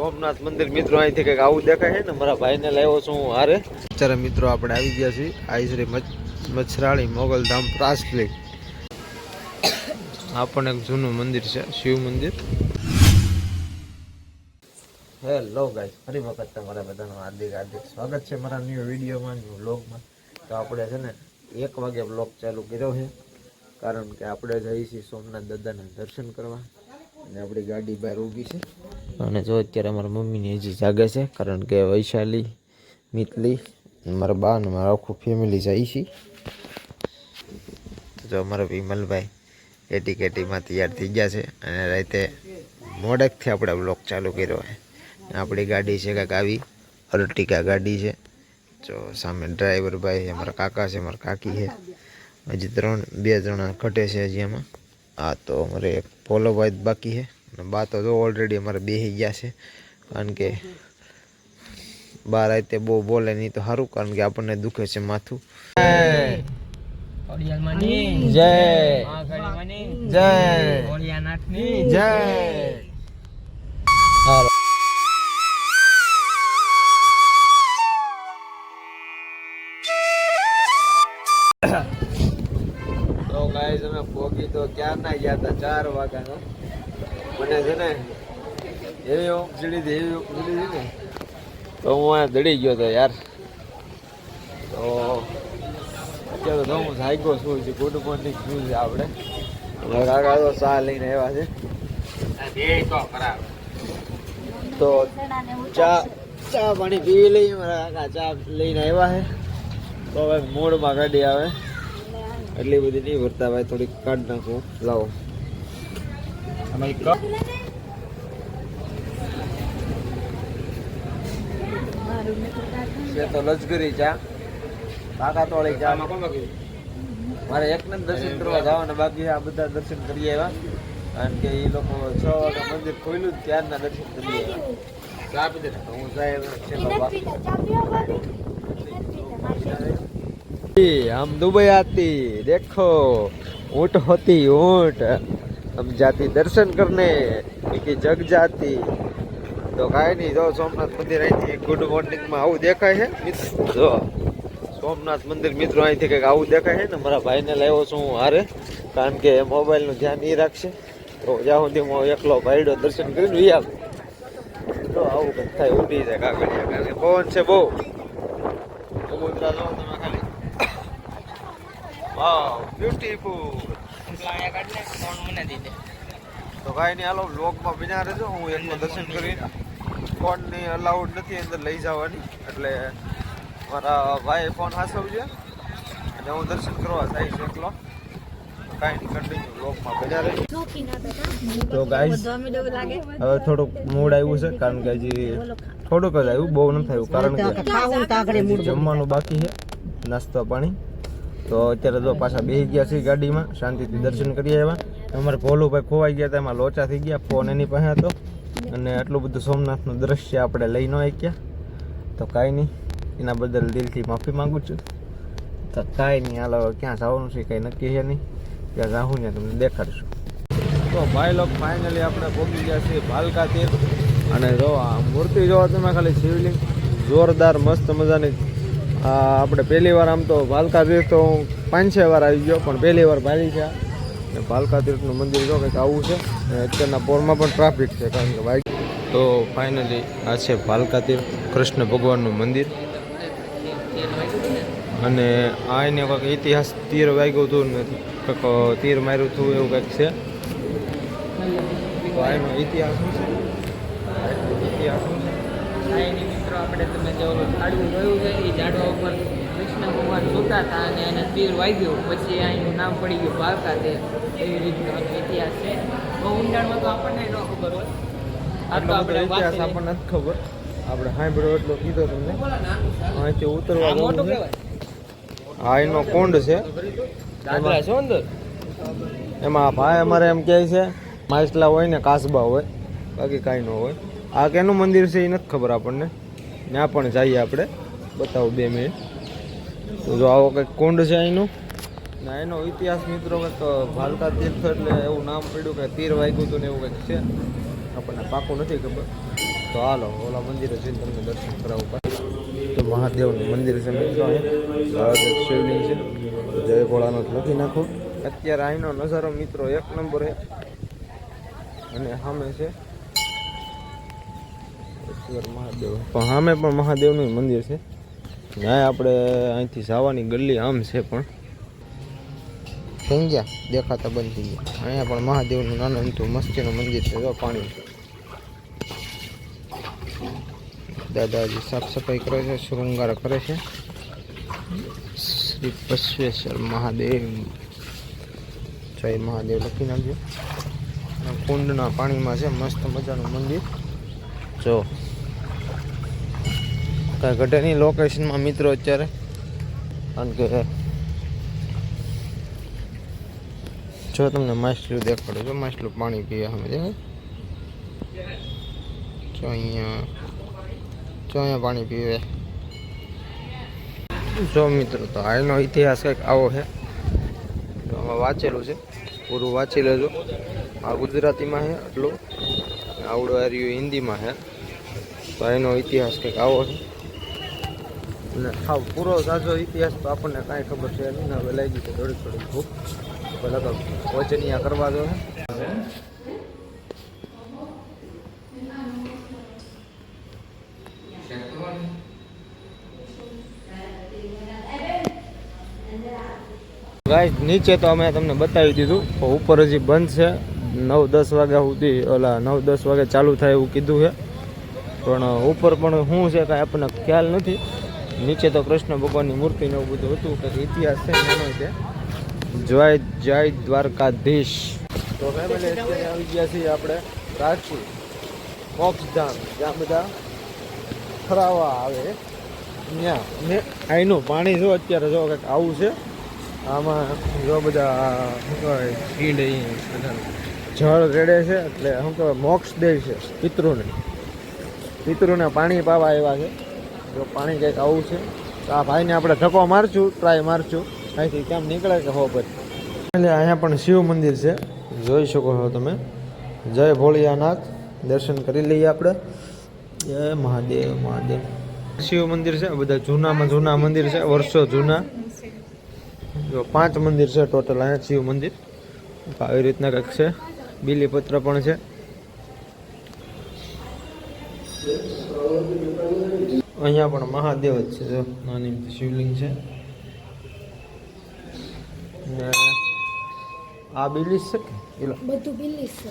સોમનાથ મંદિર મિત્રો અહીંથી કંઈક આવું દેખાય છે ને મારા ભાઈને લાવ્યો છું હું હારે. અત્યારે મિત્રો આપણે આવી ગયા છીએ આઈ શ્રી મચ્છ- મચ્છરાળી મોગલધામ પ્રાસલી. આ પણ એક જૂનું મંદિર છે શિવ મંદિર. હેલો ગાઈસ ફરી વખત તમારા બધાનું હાર્દિક હાર્દિક સ્વાગત છે મારા ન્યૂ વિડીયોમાં ન્યૂ વ્લોગમાં તો આપણે છે ને એક વાગે બ્લોગ ચાલુ કર્યો છે. કારણ કે આપણે જઈએ છીએ સોમનાથ દાદાના દર્શન કરવા. અને આપણી ગાડી બહાર ઊભી છે. અને જો અત્યારે મારા મમ્મીની હજી જાગે છે, કારણ કે વૈશાલી, મિતલી મારા બા અને મારા આખું ફેમિલી જાય છે. જો અમારા વિમલભાઈ એટી કેટીમાં તૈયાર થઈ ગયા છે અને રાતે મોડેકથી આપણે બ્લોક ચાલુ કર્યો છે. આપણી ગાડી છે કાંઈક આવી, અર્ટિકા ગાડી છે. જો સામે ડ્રાઈવર ભાઈ અમારા કાકા છે અમારા કાકી છે. હજી ત્રણ, બે જણા ઘટે છે હજી એમાં આ તો અમારે એક પોલો ભાઈ બાકી છે. બા તો જો ઓલરેડી અમારે બેસી ગયા છે. કારણ કે બા રાતે બહુ બોલે નહીં તો સારું કારણ કે આપણને દુખે છે માથું. જય. જય. જય. તો ગાઈઝ અમે પોગી તો ક્યાં ના ગયા હતા? ચાર વાગ્યાનો. મને છે ને? એવી ઊંઘ ચડી હતી એવી ઊંઘ ચડી હતી ને? તો હું આ દડી ગયો હતો યાર. તો અત્યારે તો હું સાયકો છું છે ગુડ મોર્નિંગ શું છે આપણે. કાકા તો ચા લઈને આવ્યા છે. તો ચા ચા પાણી પીવી લઈએ મારા કાકા ચા લઈને આવ્યા છે. તો હવે મૂડમાં કાઢી આવે. એટલી બધી નહીં ભરતા ભાઈ થોડીક કાઢ નાખું. લાવો. અને તો લજગરી ચા. કાકાતોળી ચા. મારે એકને દર્શન કરવા જવાના બાકી આ બધા દર્શન કરી આવ્યા. કારણ કે એ લોકો છ વાગે મંદિર ખોલ્યું ત્યારના દર્શન કરી આવ્યા. હું સાહેબ આમ દુબઈ આતી, દેખો, ઊંટ હતી, ઊંટ. તમ જાતિ દર્શન કરને કે જગ જાતિ તો કાંઈ નહીં, જો સોમનાથ મંદિર અહીંથી ગુડ મોર્નિંગમાં આવું દેખાય છે. જો, સોમનાથ મંદિર મિત્રો અહીંથી કંઈક આવું દેખાય છે ને, મારા ભાઈને લાવ્યો છું હું હારે, કારણ કે મોબાઈલનું ધ્યાન એ રાખશે. તો જ્યાં સુધી હું એકલો ભાઈડો દર્શન કરીને વી આવ. તો આવું કંઈક થાય, ઉડી જાય કાગળિયા કારણ કે પવન છે બહુ? સમુદ્રા લો તમે ખાલી. વાવ બ્યુટીફુલ તો કાંઈ નહીં હાલો બ્લોગમાં બિના રહેજો. હું એકલો દર્શન કરીને ફોનની અલાઉડ નથી અંદર લઈ જવાની. એટલે મારા ભાઈ ફોન હાસવજે. અને હું દર્શન કરવા જઈશ એકલો. તો ગાઈસ હવે થોડુંક મૂડ આવ્યું છે કારણ કે હજી થોડુંક જ આવ્યું બહુ નથી આવ્યું કારણ કે જમવાનું બાકી છે નાસ્તો પાણી. તો અત્યારે જો પાછા બેસી ગયા છે ગાડીમાં, શાંતિથી દર્શન કરી આવ્યા અમારે ભોલુભાઈ ખોવાઈ ગયા હતા, એમાં લોચા થઈ ગયા, ફોન એની પાસે હતો. અને આટલું બધું સોમનાથનું દ્રશ્ય આપણે લઈ ન શક્યા તો કાંઈ નહીં, એના બદલ દિલથી માફી માંગુ છું. તો કાંઈ નહીં, હાલ ક્યાં જવાનું છે કંઈ નક્કી છે નહીં. ત્યાં જાઉં ને તમને દેખાડશું. તો ભાઈ લોક ફાઇનલી આપણે પહોંચી ગયા છીએ ભાલકા તીર્થ. અને જો આ મૂર્તિ જોવા તમે ખાલી શિવલિંગ, જોરદાર, મસ્ત મજાની આપણે પહેલી વાર આમ તો ભાલકા તીર્થ તો હું પાંચ છ વાર આવી ગયો, પણ પહેલી વાર ભાલી છે. આ. અને ભાલકા તીર્થનું મંદિર જો કંઈક આવું છે અને અત્યારના પોરમાં પણ ટ્રાફિક છે, કારણ કે બાઇક તો ફાઇનલી આ છે ભાલકા તીર્થ, કૃષ્ણ ભગવાનનું મંદિર. અને આ એને કંઈક ઇતિહાસ તીર વાગ્યું હતું ને કંઈક તીર માર્યું હતું એવું કંઈક છે. તો આનો ઇતિહાસ શું છે? ઇતિહાસ શું છે? આઈની મિત્રો આપણે તમે જે ઓલું થાળીઓ જોયું છે એ ઝાડવા ઉપર કૃષ્ણ ભગવાન જોતા હતા અને એને તીર વાગ્યો પછી અહીંનું નામ પડી ગયું ભાવકા તે એવી રીતનો ઇતિહાસ છે. બહુ ઊંડાણમાં તો આપણને ન ખબર હોય. આ તો આટલો આપણે ઇતિહાસ આપણને નથી ખબર. આપણે સાંભળ્યો એટલો કીધો તમને. અહીંથી ઉતરવા મોટું કહેવાય. આ એનો કુંડ છે. દાદરા છે અંદર. એમાં ભાઈ અમારે એમ કહે છે માછલા હોય ને કાસબા હોય બાકી કાંઈ ન હોય. આ કેનું મંદિર છે એ નથી ખબર આપણને. ત્યાં પણ જઈએ આપણે. બતાવો બે મિનિટ તો જો આવો કંઈક કુંડ છે અહીંનું ના એનો ઇતિહાસ મિત્રો કંઈક ભાલકા તીર્થ એટલે એવું નામ પડ્યું કે તીર વાગ્યું હતું ને એવું કંઈક છે. આપણને પાકું નથી ખબર. તો હાલો, ઓલા મંદિરે જઈને તમને દર્શન કરાવું પાસે તો મહાદેવનું મંદિર છે મિત્રો અહીં શિવલિંગ છે. જય ભોળાનાથ લખી નાખો. અત્યારે અહીંનો નજારો મિત્રો એક નંબર છે. અને સામે છે મહાદેવ. પણ સામે પણ મહાદેવનું મંદિર છે. ત્યાં આપણે અહીંથી જવાની ગલી આમ છે પણ. ગયા દેખાતા બંધ થઈ ગયા. અહીંયા પણ મહાદેવનું નાનું અમથું મસ્તીનું મંદિર છે. જો પાણી દાદાજી સાફ સફાઈ કરે છે, શૃંગાર કરે છે. શ્રી પશ્વેશ્વર મહાદેવ. જય મહાદેવ લખી નાખજો. કુંડના પાણીમાં છે, મસ્ત મજાનું મંદિર. જો. કાંઈ ઘટે લોકેશનમાં મિત્રો અત્યારે. કારણ કે જો તમને માછલું દેખાડું, જો માછલું પાણી પીએ અમે દેખાય જો અહીંયા જો અહીંયા પાણી પીવે. જો મિત્રો, તો આનો ઇતિહાસ કંઈક આવો છે. આમાં વાંચેલું છે, પૂરું વાંચી લેજો આ ગુજરાતીમાં છે, આટલું. આવડો આર્યું હિન્દીમાં છે. તો એનો ઇતિહાસ કંઈક આવો છે. અને ખાવ પૂરો સાચો ઇતિહાસ તો આપણને કાંઈ ખબર છે નહીં. હવે લઈ ગઈ થોડી થોડી ભૂખ. લગભગ વચનિયા કરવા દો. ગાઈસ નીચે તો અમે તમને બતાવી દીધું ઉપર હજી બંધ છે. નવ દસ વાગ્યા સુધી, ઓલા નવ દસ વાગે ચાલુ થાય એવું કીધું છે. પણ ઉપર પણ શું છે કાંઈ આપણને ખ્યાલ નથી. નીચે તો કૃષ્ણ ભગવાનની મૂર્તિને એવું બધું હતું કે ઇતિહાસ છે ને એનો છે. જય જય દ્વારકાધીશ. તો ફેમિલી આવી ગયા છીએ આપણે રાજપુર મોક્ષધામ જ્યાં બધા ફરાવા આવે. ત્યાં. ને અહીંનું પાણી જો અત્યારે જો કંઈક આવું છે, આમાં જો બધા શું કહેવાય ખીડ જળ રેડે છે, એટલે શું કહેવાય, મોક્ષ દે છે પિતૃને. પિતૃને પાણી પાવા આવ્યા છે. જો પાણી કંઈક આવું છે, તો આ ભાઈને આપણે ધક્કો મારશું ટ્રાય મારશું. અહીંથી કેમ નીકળે કે પછી એટલે અહીંયા પણ શિવ મંદિર છે. જોઈ શકો છો તમે. જય ભોળિયાનાથ. દર્શન કરી લઈએ આપણે. જય મહાદેવ મહાદેવ. શિવ મંદિર છે. બધા જૂનામાં જૂના મંદિર છે. વર્ષો જૂના. જો પાંચ મંદિર છે ટોટલ અહીંયા શિવ મંદિર. આવી રીતના કંઈક છે. બીલીપત્ર પણ છે. અહીંયા પણ મહાદેવ જ છે જો. નાની શિવલિંગ છે. ને આ બિલીસ છે કે? પેલો બધું બિલીસ છે.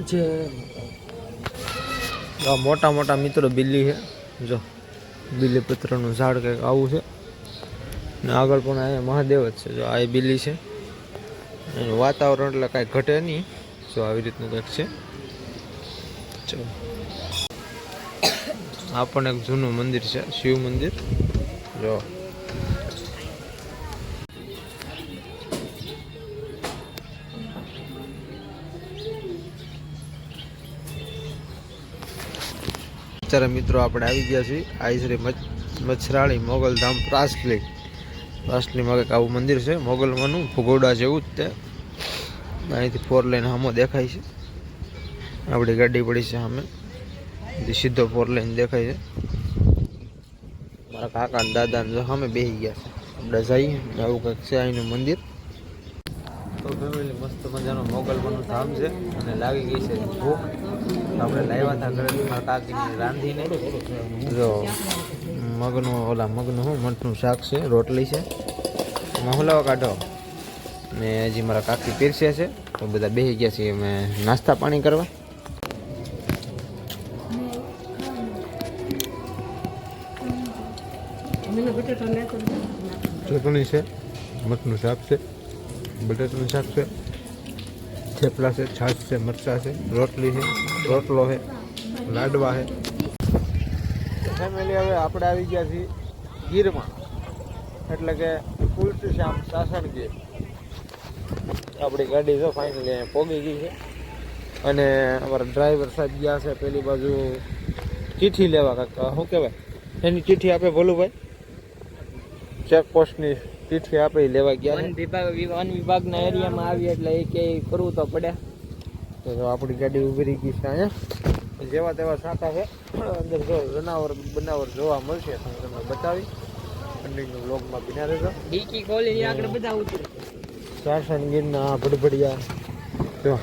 જે મોટા મોટા મિત્રો બિલ્લી છે. જો બિલીપત્રનું ઝાડ કંઈક આવું છે. ને આગળ પણ અહીંયા મહાદેવ જ છે. જો આ બિલી બિલ્લી છે. એનું વાતાવરણ એટલે કાંઈ ઘટે નહીં. જો આવી રીતનું કંઈક છે. ચલો. આ પણ એક જૂનું મંદિર છે, શિવ મંદિર. જો. અત્યારે મિત્રો આપણે આવી ગયા છીએ આઈ શ્રી મચ્છરાળી મોગલધામ પ્રાસલી. પ્રાસલીમાં કંઈક આવું મંદિર છે મોગલમાંનું ભૂગોડા જેવું જ તે. અહીંથી ફોર લાઈન સામો દેખાય છે. આપણી ગાડી પડી છે સામે. સીધો ફોર લાઈન દેખાય છે. મારા કાકા ને દાદા ને સામે બેસી ગયા છે. આપણે જઈએ આવું કંઈક છે અહીંનું મંદિર. તો ફેમિલી મસ્ત મજાનું મોગલમાંનું ધામ છે અને લાગી ગઈ છે ભૂખ. આપણે લાવ્યા હતા ઘરે મારા કાકી રાંધીને. જો મગનું ઓલા મગનું હું મઠનું શાક છે રોટલી છે. એમાં કાઢો? ને હજી મારા કાકી પીરસે છે. તો બધા બેસી ગયા છીએ અમે નાસ્તા પાણી કરવા. ચટણી છે, મઠનું શાક છે, બટેટાનું શાક છે, થેપલા છે, છાશ છે, મરચાં છે, રોટલી છે, રોટલો છે, લાડવા છે. ફેમિલી હવે આપણે આવી ગયા છીએ ગીરમાં. એટલે કે તુલસી શ્યામ સાસણ ગીર. આપણી ગાડી જો ફાઇનલી અહીંયા પોગી ગઈ છે. અને અમારા ડ્રાઈવર સાહેબ ગયા છે, પેલી બાજુ ચીઠી લેવા કાંક, શું કહેવાય? એની ચીઠી આપે ભોલુભાઈ? ચેકપોસ્ટની ચીઠી આપી લેવા ગયા વન વિભાગ વન વિભાગના એરિયામાં આવી એટલે એ કે કરવું તો પડે. તો આપણી ગાડી ઊભી રહી ગઈ છે અહીંયા. જેવા તેવા સાંટા છે. અંદર જો જનાવર બનાવર જોવા મળશે તમે તમને બતાવી કન્ટિન્યુ બ્લોગમાં બિના રહેજો ડીકી ખોલી આગળ બધા ઉતરે. ચારસન ગીરના ભડભડિયા. જો.